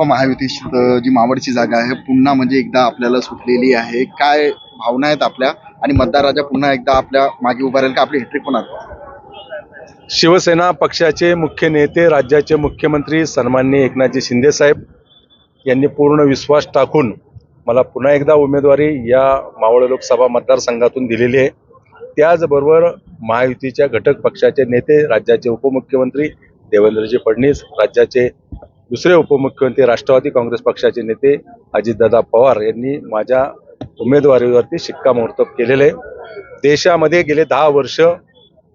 भाजप महायुती जी मावळची जागा आहे पुन्हा म्हणजे एकदा आपल्याला सुटलेली आहे. काय भावना आहेत आपल्या? आणि मतदार राजा पुन्हा एकदा आपल्या मागे उभा राहील का? आपली हिट्रिक होणार शिवसेना पक्षाचे मुख्य नेते राज्याचे मुख्यमंत्री सन्माननीय एकनाथजी शिंदे साहेब यांनी पूर्ण विश्वास टाकून मला पुन्हा एकदा उमेदवारी या मावळ लोकसभा मतदारसंघातून दिलेली आहे. त्याचबरोबर महायुतीच्या घटक पक्षाचे नेते राज्याचे उपमुख्यमंत्री देवेंद्रजी फडणवीस राज्याचे दुसरे उपमुख्यमंत्री राष्ट्रवादी काँग्रेस पक्षाचे नेते अजितदादा पवार यांनी माझ्या उमेदवारीवरती शिक्कामोर्तब केलेले. आहे देशामध्ये गेले दहा वर्ष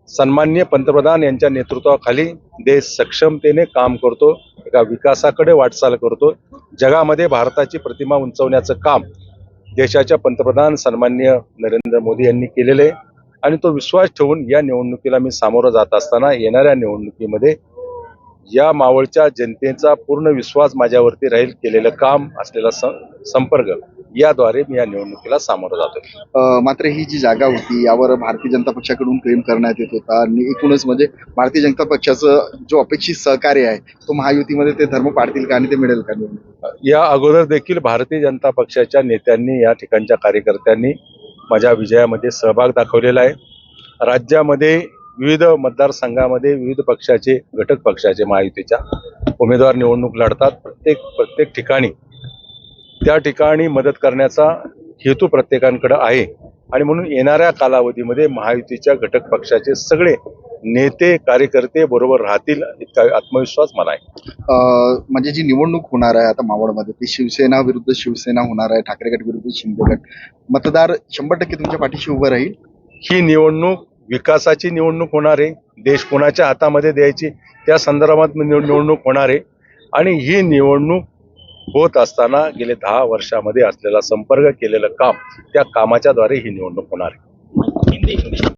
सन्मान्य पंतप्रधान यांच्या नेतृत्वाखाली देश सक्षमतेने काम करतो एका विकासाकडे वाटचाल करतो जगामध्ये भारताची प्रतिमा उंचवण्याचं काम देशाच्या पंतप्रधान सन्मान्य नरेंद्र मोदी यांनी केलेले. आहे आणि तो विश्वास ठेवून या निवडणुकीला मी सामोरं जात असताना येणाऱ्या निवडणुकीमध्ये या मावळच्या जनतेचा पूर्ण विश्वास माझ्यावरती राहील केलेलं काम असलेला संपर्क याद्वारे मी या निवडणुकीला सामोरं जातोय. अं, मात्र ही जी जागा होती यावर भारतीय जनता पक्षाकडून क्लेम करण्यात येत होता आणि एकूणच म्हणजे भारतीय जनता पक्षाचं जो अपेक्षित सहकार्य आहे तो महायुतीमध्ये ते धर्म पाडतील का आणि ते मिळेल का निवडणूक या अगोदर देखील भारतीय जनता पक्षाच्या नेत्यांनी या ठिकाणच्या कार्यकर्त्यांनी माझ्या विजयामध्ये सहभाग दाखवलेला आहे. राज्यामध्ये विविध मतदारसंघामध्ये विविध पक्षाचे घटक पक्षाचे महायुतीच्या उमेदवार निवडणूक लढतात. प्रत्येक प्रत्येक ठिकाणी त्या ठिकाणी मदत करण्याचा हेतू प्रत्येकांकडे आहे. आणि म्हणून येणाऱ्या कालावधीमध्ये महायुतीच्या घटक पक्षाचे सगळे नेते कार्यकर्ते बरोबर राहतील इतका आत्मविश्वास मला आहे. म्हणजे जी निवडणूक होणार आहे आता मावळमध्ये ती शिवसेना विरुद्ध शिवसेना होणार आहे ठाकरे गट विरुद्ध शिंदे गट. मतदार शंभर टक्के तुमच्या पाठीशी उभं राहील. ही निवडणूक विकासाची निवडणूक होणार आहे. देश कोणाच्या हातामध्ये द्यायची त्या संदर्भात निवडणूक होणार आहे. आणि ही निवडणूक होत असताना गेले दहा वर्षामध्ये असलेला संपर्क केलेलं काम त्या कामाच्या द्वारे ही निवडणूक होणार आहे.